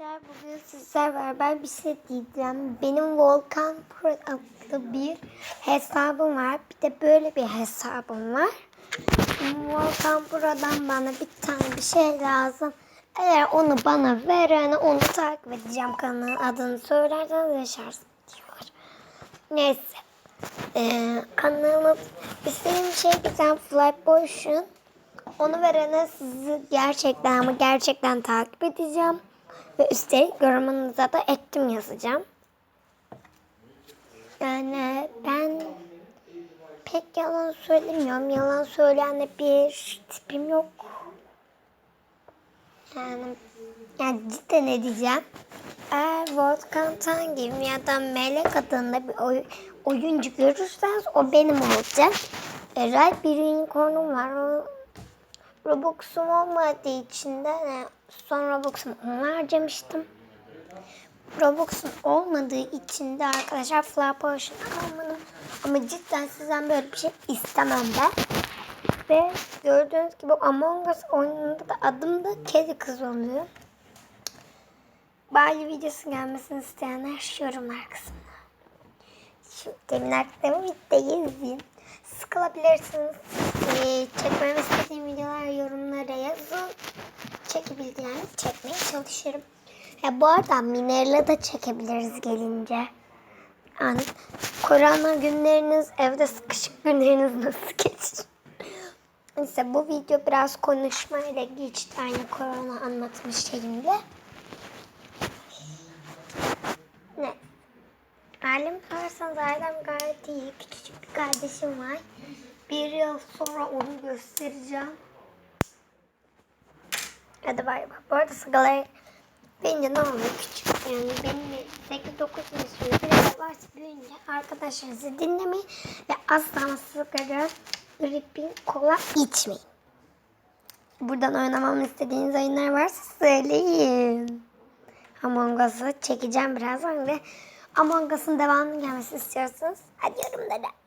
Arkadaşlar bugün sizler beraber bir şey diyeceğim. Benim Volkan Pro adlı bir hesabım var. Bir de böyle bir hesabım var. Volkan Pro'dan bana bir tane bir şey lazım. Eğer onu bana veren onu takip edeceğim. Kanalın adını söylerseniz yaşarsın diyorlar. Neyse. Ee, kanalımın istediğim şey tane Flyboy'un. Onu verene sizi gerçekten ama gerçekten takip edeceğim. Ve üstelik yorumunuzda da ettim yazacağım. Yani ben pek yalan söylemiyorum. Yalan söyleyen bir tipim yok. Yani, yani cidden edeceğim. Eğer Volkan Tangim ya da Melek adında bir oy- oyuncu görürseniz o benim olacak. E, Ray bir unicornum var. O Robux'um olmadığı için de e, son Robux'umu ona harcamıştım. Robux'um olmadığı için de arkadaşlar Flower Potion almadım. Ama cidden sizden böyle bir şey istemem ben. Ve gördüğünüz gibi Among Us oyununda da adım da kedi kız oluyor. Bali videosu gelmesini isteyenler şu yorumlar kısmına. Şimdi demin aktarımı bitti yazayım. Sıkılabilirsiniz. Ee, çekmemi istediğim videolar yorumlara yazın. Çekebildiğiniz çekmeye çalışırım. Ya bu arada Miner'le de çekebiliriz gelince. Yani korona günleriniz, evde sıkışık günleriniz nasıl geçir? Neyse bu video biraz konuşmayla geçti. Aynı korona anlatmış şeyimle. Ne? Ailem sorarsanız ailem gayet iyi. Küçücük bir kardeşim var. Bir yıl sonra onu göstereceğim. Hadi bay bay. Bu arada sigaları bence ne oluyor küçük yani benim 8-9 yıl sürüyor. Biraz varsa büyüyünce arkadaşlarınızı dinlemeyin ve asla sigara, gripin, kola içmeyin. Buradan oynamamı istediğiniz oyunlar varsa söyleyin. Among Us'ı çekeceğim birazdan ve Among Us'ın devamının gelmesini istiyorsanız hadi yorumlara.